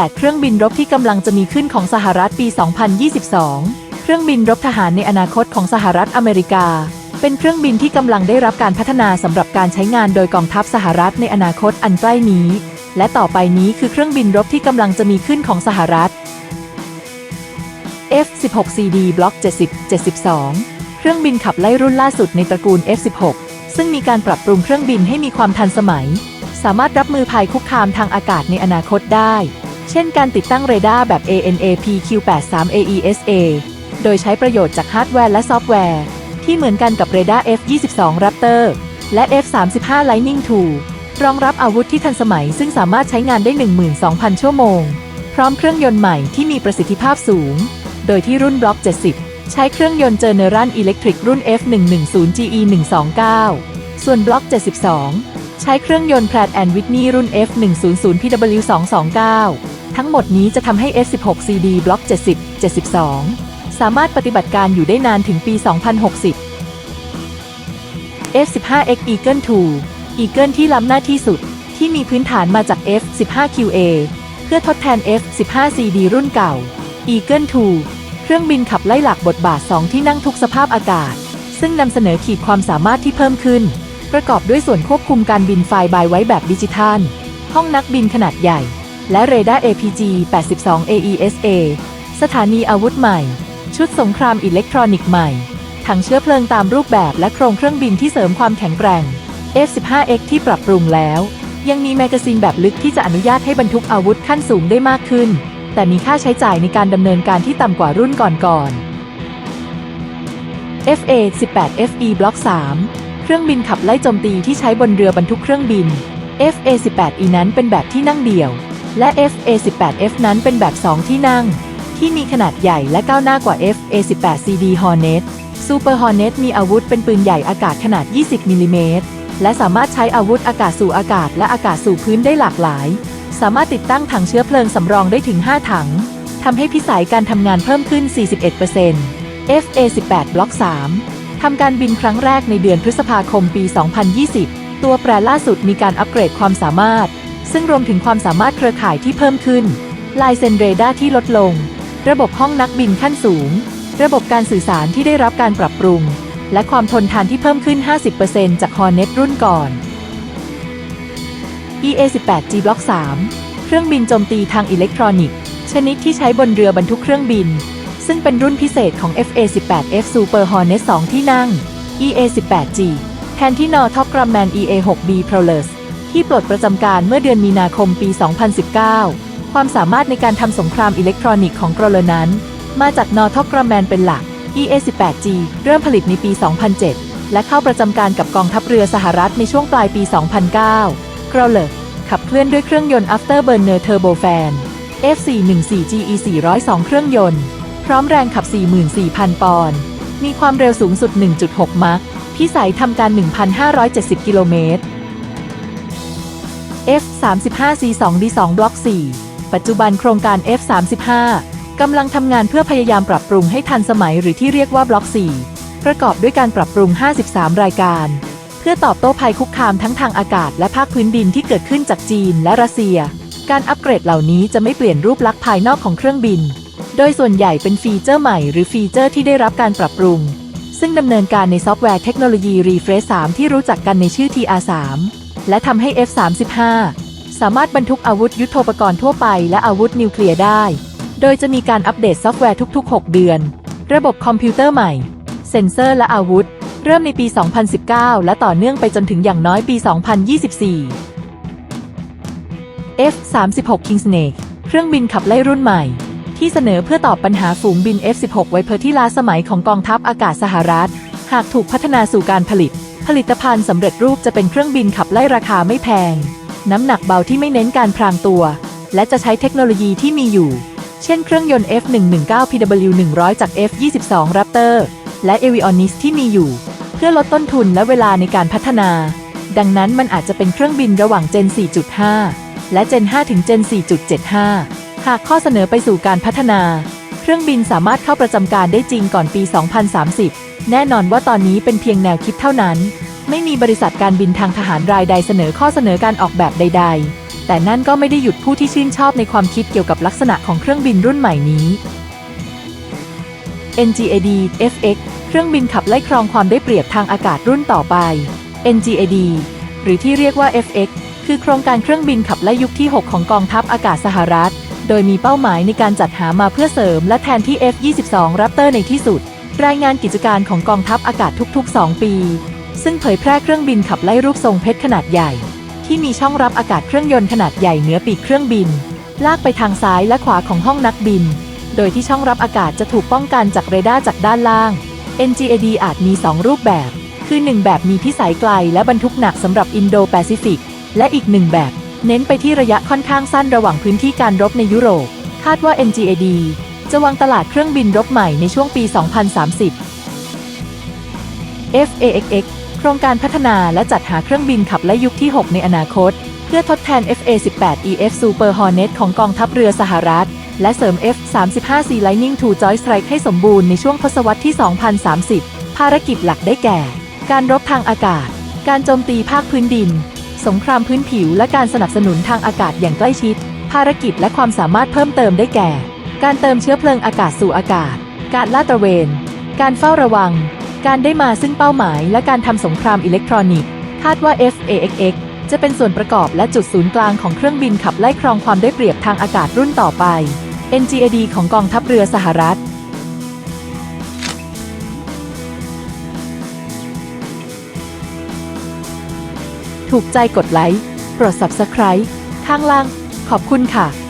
8 เครื่องบินรบที่กำลังจะมีขึ้นของสหรัฐปี 2022 เครื่องบินรบทหารในอนาคตของสหรัฐอเมริกา เป็นเครื่องบินที่กำลังได้รับการพัฒนาสำหรับการใช้งานโดยกองทัพสหรัฐในอนาคตอันใกล้นี้ และต่อไปนี้คือเครื่องบินรบที่กำลังจะมีขึ้นของสหรัฐ F-16CD Block 70 72 เครื่องบินขับไล่รุ่นล่าสุดในตระกูล F-16 ซึ่งมีการปรับปรุงเครื่องบินให้มีความทันสมัย สามารถรับมือภัยคุกคามทางอากาศในอนาคตได้ เช่นการติดตั้งเรดาร์แบบ ANAPQ83 AESA โดยใช้ประโยชน์จากฮาร์ดแวร์และซอฟต์แวร์ ที่เหมือนกันกับเรดาร์ F22 Raptor และ F35 Lightning II รองรับอาวุธที่ทันสมัยซึ่งสามารถใช้งานได้ 12,000 ชั่วโมง พร้อมเครื่องยนต์ใหม่ที่มีประสิทธิภาพสูง โดยที่รุ่นบล็อก70 ใช้เครื่องยนต์เจเนรันอิเล็กทริกรุ่น F110 GE129 ส่วนบล็อก72 ใช้เครื่องยนต์ Pratt Whitney รุ่น F100 PW229 ทั้งหมดนี้จะทำให้ F16CD บล็อก70 72 สามารถปฏิบัติการอยู่ได้นานถึงปี 2060 F15X Eagle II Eagle ที่ล้ำหน้าที่สุด ที่มีพื้นฐานมาจาก F15QA เพื่อทดแทน F15CD รุ่นเก่า Eagle II เครื่องบินขับไล่หลักบทบาท 2 ที่นั่งทุกสภาพอากาศ ซึ่งนำเสนอขีดความสามารถที่เพิ่มขึ้น ประกอบด้วยส่วนควบคุมการบินไฟล์บายไว้แบบดิจิทัล ห้องนักบินขนาดใหญ่ และเรดาร์ APG 82 AESA สถานีอาวุธใหม่ ชุดสงครามอิเล็กทรอนิกส์ใหม่ ถังเชื้อเพลิงตามรูปแบบและโครงเครื่องบินที่เสริมความแข็งแกร่ง F-15X ที่ปรับปรุงแล้ว ยังมีแมกกาซีนแบบลึกที่จะอนุญาตให้บรรทุกอาวุธขั้นสูงได้มากขึ้น แต่มีค่าใช้จ่ายในการดำเนินการที่ต่ำกว่ารุ่นก่อนๆ FA-18FE Block 3 เครื่องบินขับไล่โจมตีที่ใช้บนเรือบรรทุกเครื่องบิน FA-18E นั้นเป็นแบบที่นั่งเดี่ยว และ FA-18F นั้นเป็นแบบ 2 ที่นั่ง ที่มีขนาดใหญ่และก้าวหน้ากว่า FA-18CD Hornet Super Hornet มีอาวุธเป็นปืนใหญ่อากาศขนาด 20 มิลลิเมตร และสามารถใช้อาวุธอากาศสู่อากาศและอากาศสู่พื้นได้หลากหลาย สามารถติดตั้งถังเชื้อเพลิงสำรองได้ถึง 5 ถัง ทำให้พิสัยการทำงานเพิ่มขึ้น 41% FA-18 Block 3 ทำการบินครั้งแรกในเดือนพฤษภาคมปี 2020 ตัวแปรล่าสุดมีการอัปเกรดความสามารถ ซึ่งรวมถึงความสามารถเครือข่ายที่เพิ่มขึ้น ลายเซ็นเรดาร์ที่ลดลง ระบบห้องนักบินขั้นสูง ระบบการสื่อสารที่ได้รับการปรับปรุง และความทนทานที่เพิ่มขึ้น 50%จาก Hornet รุ่นก่อน EA-18G Block 3 เครื่องบินโจมตีทางอิเล็กทรอนิกส์ ชนิดที่ใช้บนเรือบรรทุกเครื่องบิน ซึ่งเป็นรุ่นพิเศษของ FA-18F Super Hornet 2 ที่นั่ง EA-18G แทนที่นอท็อปกรัมแมน EA-6B Prowlers ที่ปลดประจำการเมื่อเดือนมีนาคมปี 2019 ความสามารถในการทำสงครามอิเล็กทรอนิกส์ของกรลนั้น มาจากนอท็อปกรแมนเป็นหลัก EA-18G เริ่มผลิตในปี 2007 และเข้าประจำการกับกองทัพเรือสหรัฐในช่วงปลายปี 2009 กรอเลอร์ขับเคลื่อนด้วยเครื่องยนต์ Afterburner Turbofan F414GE 402 เครื่องยนต์ พร้อมแรงขับ 44,000 ปอนด์ มีความเร็วสูงสุด 1.6 มัค พิสัยทำการ 1,570 กิโลเมตร F35C2D2 Block 4 ปัจจุบันโครงการ F35 กำลังทำงานเพื่อพยายามปรับปรุงให้ทันสมัยหรือที่เรียกว่าบล็อก4ประกอบด้วยการปรับปรุง 53 รายการ เพื่อตอบโต้ภัยคุกคามทั้งทางอากาศและภาคพื้นดินที่เกิดขึ้นจากจีนและรัสเซีย การอัปเกรดเหล่านี้จะไม่เปลี่ยนรูปลักษณ์ภายนอกของเครื่องบิน โดยส่วนใหญ่เป็นฟีเจอร์ใหม่หรือฟีเจอร์ที่ได้รับการปรับปรุง ซึ่งดำเนินการในซอฟต์แวร์เทคโนโลยี Refresh 3 ที่รู้จักกันในชื่อ TR3 และทำให้ F35 สามารถบรรทุกอาวุธยุโทโธปกรณ์ทั่วไปและอาวุธนิวเคลียร์ได้ โดยจะมีการอัปเดตซอฟต์แวร์ทุก ๆ 6 เดือน ระบบคอมพิวเตอร์ใหม่ เซ็นเซอร์และอาวุธ เริ่มในปี 2019 และต่อเนื่องไปจนถึงอย่างน้อยปี 2024 F36 King Snake เครื่องบินขับไล่รุ่นใหม่ ที่เสนอเพื่อตอบปัญหาฝูงบิน F16 ไวเพอร์ที่ล้าสมัยของกองทัพอากาศสหรัฐ หากถูกพัฒนาสู่การผลิต ผลิตภัณฑ์สำเร็จรูปจะเป็นเครื่องบินขับไล่ราคาไม่แพง น้ำหนักเบาที่ไม่เน้นการพรางตัว และจะใช้เทคโนโลยีที่มีอยู่ เช่นเครื่องยนต์ F119 PW100 จาก F22 Raptor และ Avionis ที่มีอยู่ เพื่อลดต้นทุนและเวลาในการพัฒนา ดังนั้นมันอาจจะเป็นเครื่องบินระหว่าง Gen 4.5 และ Gen 5 ถึง Gen 4.75 หากข้อเสนอไปสู่การพัฒนา เครื่องบินสามารถเข้าประจำการได้จริงก่อนปี 2030 แน่นอนว่าตอนนี้เป็นเพียงแนวคิดเท่านั้น ไม่มีบริษัทการบินทางทหารรายใดเสนอข้อเสนอการออกแบบใด ๆ แต่นั่นก็ไม่ได้หยุดผู้ที่ชื่นชอบในความคิดเกี่ยวกับลักษณะของเครื่องบินรุ่นใหม่นี้ NGAD FX เครื่องบินขับไล่ครองความได้เปรียบทางอากาศรุ่นต่อไป NGAD หรือที่เรียกว่า FX คือโครงการเครื่องบินขับไล่ยุคที่ 6 ของกองทัพอากาศสหรัฐ โดยมีเป้าหมายในการจัดหามาเพื่อเสริมและแทนที่ F-22 Raptor ในที่สุด รายงานกิจการของกองทัพอากาศทุกๆ 2 ปี ซึ่งเผยแพร่เครื่องบินขับไล่รูปทรงเพชรขนาดใหญ่ ที่มีช่องรับอากาศเครื่องยนต์ขนาดใหญ่เหนือปีกเครื่องบิน ลากไปทางซ้ายและขวาของห้องนักบิน โดยที่ช่องรับอากาศจะถูกป้องกันจากเรดาร์จากด้านล่าง NGAD อาจมี 2 รูปแบบ คือ 1 แบบมีพิสัยไกลและบรรทุกหนักสำหรับอินโดแปซิฟิก และอีกหนึ่งแบบ เน้นไปที่ระยะค่อนข้างสั้นระหว่างพื้นที่การรบในยุโรป คาดว่า NGAD จะวางตลาดเครื่องบินรบใหม่ในช่วงปี 2030 FAXX โครงการพัฒนาและจัดหาเครื่องบินขับไล่ยุคที่ 6 ในอนาคต เพื่อทดแทน FA-18EF Super Hornet ของกองทัพเรือสหรัฐ และเสริม F-35C Lightning II Joint Strike ให้สมบูรณ์ในช่วงทศวรรษที่ 2030 ภารกิจหลักได้แก่ การรบทางอากาศ การโจมตีภาคพื้นดิน สงครามพื้นผิว และการสนับสนุนทางอากาศอย่างใกล้ชิด ภารกิจและความสามารถเพิ่มเติมได้แก่ การเติมเชื้อเพลิงอากาศสู่อากาศ การลาดตระเวน การเฝ้าระวัง การได้มาซึ่งเป้าหมาย และการทำสงครามอิเล็กทรอนิกส์ คาดว่า FAXX จะเป็นส่วนประกอบและจุดศูนย์กลางของเครื่องบินขับไล่ครองความได้เปรียบทางอากาศรุ่นต่อไป NGAD ของกองทัพเรือสหรัฐถูกใจกดไลค์กด Subscribe ข้างล่าง ขอบคุณค่ะ